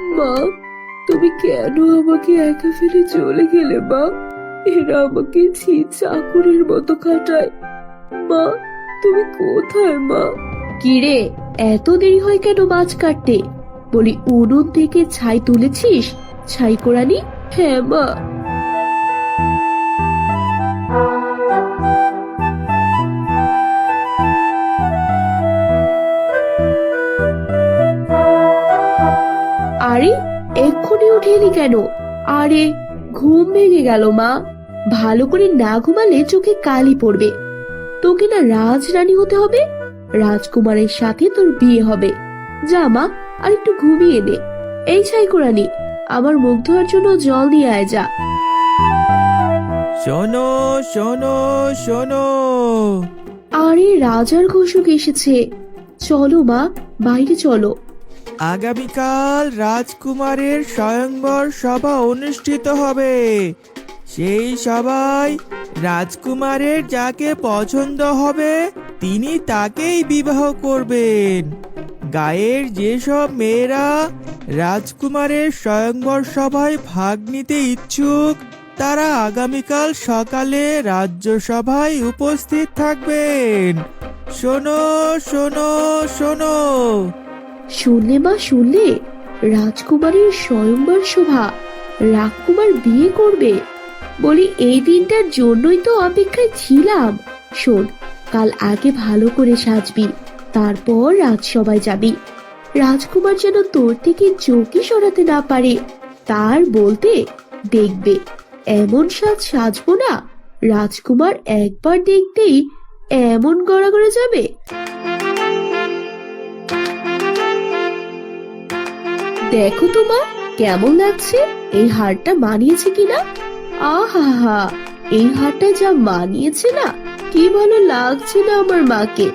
মা তুমি কেন আমাকে একা ফেলে চলে গেলে মা? এরা আমাকে ছি চাকুরের মতো খাটায়। মা তুমি কোথায় মা? কিরে এত দেরি হয় কেন মাছ কাটতে? বলি উনুন থেকে ছাই তুলেছিস? ছাই কোরানি? হ্যাঁ মা। এক্ষুনি উঠে এলি কেন? আরে ঘুম ভেঙে গেল মা। ভালো করে না ঘুমালে চোখে কালি পড়বে। তোকে না রাজরানী হতে হবে? রাজকুমারের সাথে তোর বিয়ে হবে। যা মা আর একটু ঘুমিয়ে নে। এই ছাই কোরানি আমার মুখ ধোয়ার জন্য জল নিয়ে আয় যা। শোনো শোনো শোনো। আরে রাজার ঘোষক এসেছে। চলো মা বাইরে চলো। আগামীকাল রাজকুমারের স্বয়ংবর সভা অনুষ্ঠিত হবে। সেই সভায় রাজকুমারের যাকে পছন্দ হবে, তিনি তাকেই বিবাহ করবেন। গায়ের যেসব মেয়েরা রাজকুমারের স্বয়ংবর সভায় ভাগ নিতে ইচ্ছুক, তারা আগামীকাল সকালে রাজ্যসভায় উপস্থিত থাকবেন। শোনো শোনো শোনো। শুনলে মা শুনলে রাজকুমারীর স্বয়ংবর শোভা রাজকুমার বিয়ে করবে। বলি, এই দিনটার জন্যই তো অপেক্ষায় ছিলাম। শোন, কাল আগে ভালো করে সাজবি, তারপর রাজসভায় যাবি। রাজকুমার যেন তোর থেকে চোখই সরাতে না পারে, তার বলতে দেখবে, এমন সাজ সাজবো না, রাজকুমার একবার দেখতেই এমন গড়াগড়ে যাবে। দেখো তোমার কেমন লাগছে? এই হারটা মানিয়েছে কিনা? আহা এই হারটা যা মানিয়েছে না, কি ভালো লাগছে না আমার মাকে।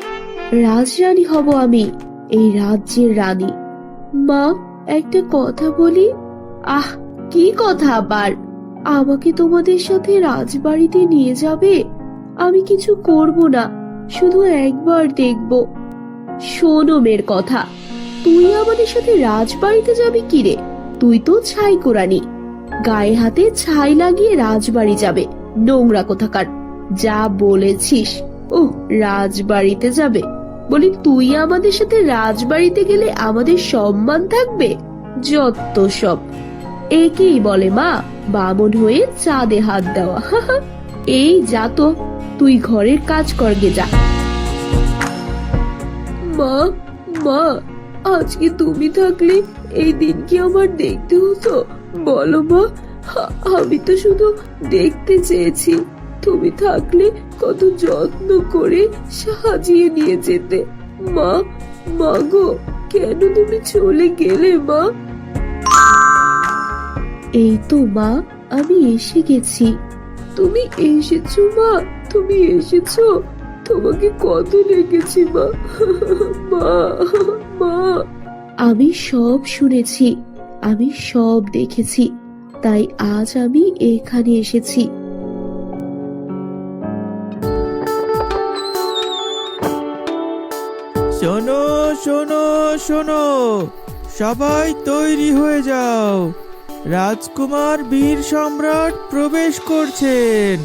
রাজরানী হব আমি, এই রাজ্যের রানী। মা, একটা কথা বলি? আহ, কি কথা আবার? আমাকে তোমাদের সাথে রাজবাড়িতে নিয়ে যাবে? আমি কিছু করব না, শুধু একবার দেখব। শোনো মেয়ের কথা তুই আমাদের সাথে রাজবাড়িতে যাবি কি রে তুই তো ছাই কোরানি। গায়ে হাতে ছাই লাগিয়ে রাজবাড়ি যাবে, নোংরা কোথাকার। যা বলেছিস ও রাজবাড়িতে যাবে। বলি, তুই আমাদের সাথে রাজবাড়িতে গেলে আমাদের সম্মান থাকবে? যত সব। একেই বলে মা, বামন হয়ে চাঁদে হাত দেওয়া। এই যা তো, তুই ঘরের কাজ করগে যা। মা মা। আজকে তুমি থাকলে এই দিন কি আমার দেখতে হতো? বলো মা আমি তো শুধু দেখতে চেয়েছি। তুমি থাকলে কত যত্ন করে সাজিয়ে নিয়ে যেতে। মা মা গো কেন তুমি চলে গেলে মা? এই তো মা আমি এসে গেছি। তুমি এসেছ মা তুমি এসেছ। তোমাকে কত লেগেছি মা। মা। মা। আমি সব শুনেছি, আমি সব দেখেছি, তাই আজ আমি এখানে এসেছি। শোনো শোনো শোনো, সবাই তৈরি হয়ে যাও। রাজকুমার বীর সম্রাট প্রবেশ করছেন।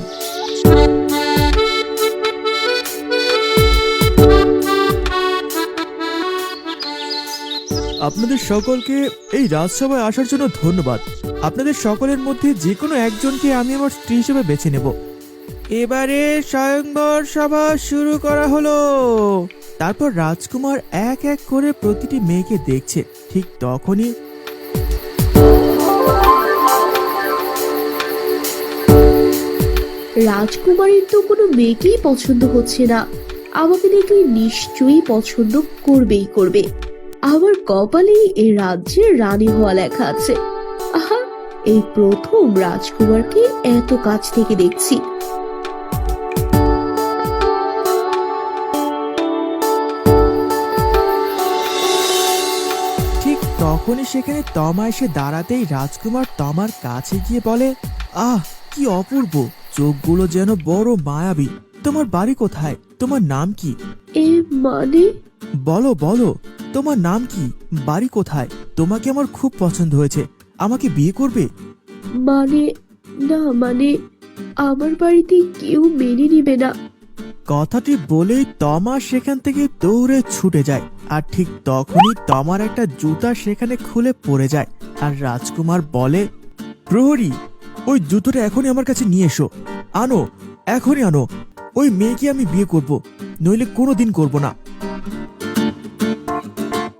আপনাদের সকলকে এই রাজসভায় আসার জন্য ধন্যবাদ। আপনাদের সকলের মধ্যে যে কোনো একজনকে আমি আমার স্ত্রী হিসেবে বেছে নেব। এবারে স্বয়ংবর সভা শুরু করা হলো। তারপর রাজকুমার এক এক করে প্রতিটি মেয়েকে দেখছে, ঠিক তখনই রাজকুমারীর তো কোনো মেয়েকেই পছন্দ হচ্ছে না। আমাকে দেখলে নিশ্চয়ই পছন্দ করবেই করবে। আমার কপালেই এই রাজ্যের রানী হওয়া লেখা আছে। আহা এই প্রথম রাজকুমারকে এত কাছ থেকে দেখছি। ঠিক তখনই সেখানে তমা এসে দাঁড়াতেই রাজকুমার তমার কাছে গিয়ে বলে আহ কি অপূর্ব! চোখগুলো যেন বড় মায়াবী। তোমার বাড়ি কোথায়? তোমার নাম কি? এ মানে? বলো বলো। তোমার নাম কি? বাড়ি কোথায়? তোমাকে আমার খুব পছন্দ হয়েছে। আমাকে বিয়ে করবে? মানে না মানে আমার বাড়িতে কেউ মেনে নিবে না। কথাটি বলেই তমা সেখান থেকে দৌড়ে ছুটে যায়। আর ঠিক তখনই তমার একটা জুতা সেখানে খুলে পড়ে যায়। আর রাজকুমার বলে প্রহরী ওই জুতোটা এখনই আমার কাছে নিয়ে এসো। আনো এখনই আনো। ওই মেয়েকে আমি বিয়ে করব। নইলে কোনোদিন করব না।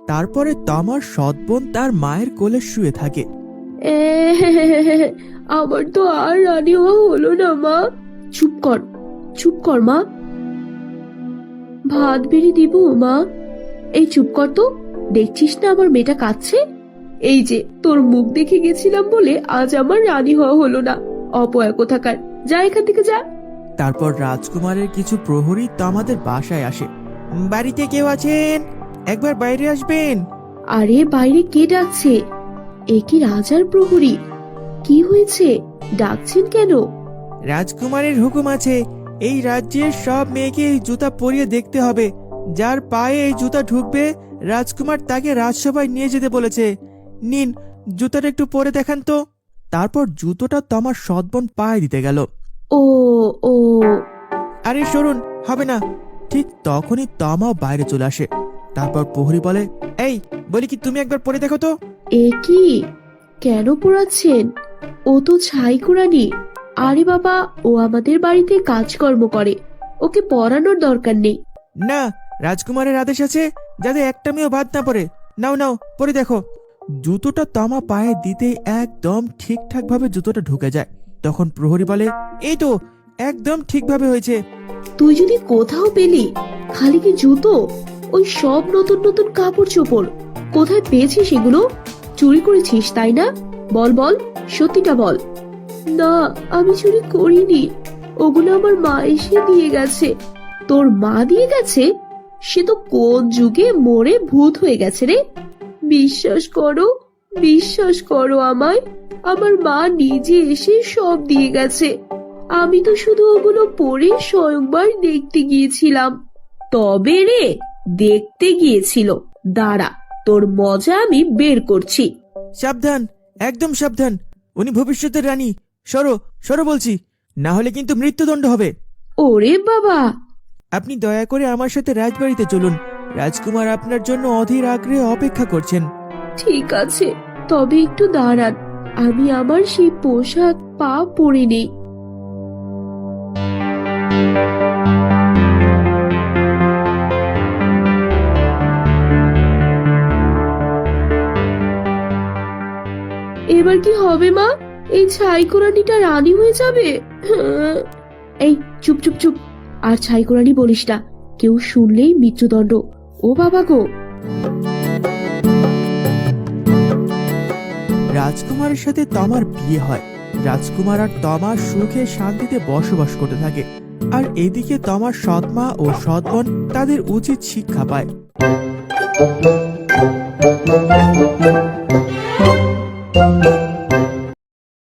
তারপরে তমার সৎবোন তার মায়ের কোলে শুয়ে থাকে। এ, আমার তো আর রানী হওয়া হলো না মা। চুপ কর চুপ কর মা। ভাত বেড়ে দিব মা। এই চুপ কর তো দেখছিস না আমার মেয়েটা কাঁদছে? এই যে তোর মুখ দেখে গেছিলাম বলে আজ আমার রানী হওয়া হলো না অপয়া কোথাকার। যা এখান থেকে যা। তারপর রাজকুমারের কিছু প্রহরী তো আমাদের বাসায় আসে। বাড়িতে কেউ আছেন? একবার বাইরে আসবেন। আরে বাইরে কে ডাকছে? এ কি রাজার প্রহরী? কি হয়েছে? ডাকছেন কেন? রাজকুমারের হুকুম আছে এই রাজ্যের সব মেয়েকে এই জুতা পরিয়ে দেখতে হবে। যার পায়ে এই জুতা ঢুকবে রাজকুমার তাকে রাজসভায় নিয়ে যেতে বলেছে। নিন জুতাটা একটু পরে দেখান তো। তারপর জুতোটা তোমার সদবন পায়ে দিতে গেল। ও ও। আরে সরুন হবে না। ঠিক তখনই তমাও বাইরে চলে আসে। তারপর প্রহরী বলে এই বলি কি তুমি একবার পরে দেখো তো। এ কি? কেন পড়াচ্ছেন? ও তো ছাই কুড়ানি। আরে বাবা ও আমাদের বাড়িতে কাজকর্ম করে। ওকে পড়ানোর দরকার নেই। না রাজকুমারের আদেশ আছে যাতে একটা মেয়েও বাদ না পড়ে। নাও নাও পরে দেখো। জুতোটা তামা পায়ে দিতেই একদম ঠিকঠাক ভাবে জুতোটা ঢুকে যায়। তখন প্রহরী বলে এই তো একদম ঠিকভাবে হয়েছে। তুই যদি কোথাও পেলি খালি কি জুতো? ওই সব নতুন নতুন কাপড় চোপড়। কোথায় পেয়েছিস সেগুলো চুরি করেছিস, তাই না? বল বল, সত্যিটা বল। না, আমি চুরি করিনি। ওগুলো আমার মা এসে দিয়ে গেছে। তোর মা দিয়ে গেছে? সে তো কোন যুগে মরে ভূত হয়ে গেছে রে। বিশ্বাস করো বিশ্বাস করো আমায়। আমার মা নিজে এসে সব দিয়ে গেছে। আমি তো শুধু ওগুলো পরে স্বয়ংবার দেখতে গিয়েছিলাম। তবে রে দেখতে গিয়েছিল। দাঁড়া তোর মজা আমি বের করছি। সাবধান একদম সাবধান। উনি ভবিষ্যতের রানী। সরো সরো বলছি। না হলে কিন্তু মৃত্যুদণ্ড হবে। ওরে বাবা! আপনি দয়া করে আমার সাথে রাজবাড়িতে চলুন। রাজকুমার আপনার জন্য অধীর আগ্রহে অপেক্ষা করছেন। ঠিক আছে তবে একটু দাঁড়ান। আমি আমার সেই পোশাক পা পরে নেই এবার কি হবে, মা? এই ছাই কোরআনিটা রানী হয়ে যাবে। এই, চুপ চুপ চুপ। আর ছাই কোরআনি বলিস না। কেউ শুনলেই মৃত্যুদণ্ড। ও বাবা গো। রাজকুমারের সাথে তমার বিয়ে হয়। রাজকুমার আর তমা সুখে শান্তিতে বসবাস করতে থাকে। আর এদিকে তমার সৎমা ও সৎবন তাদের উচিত শিক্ষা পায়।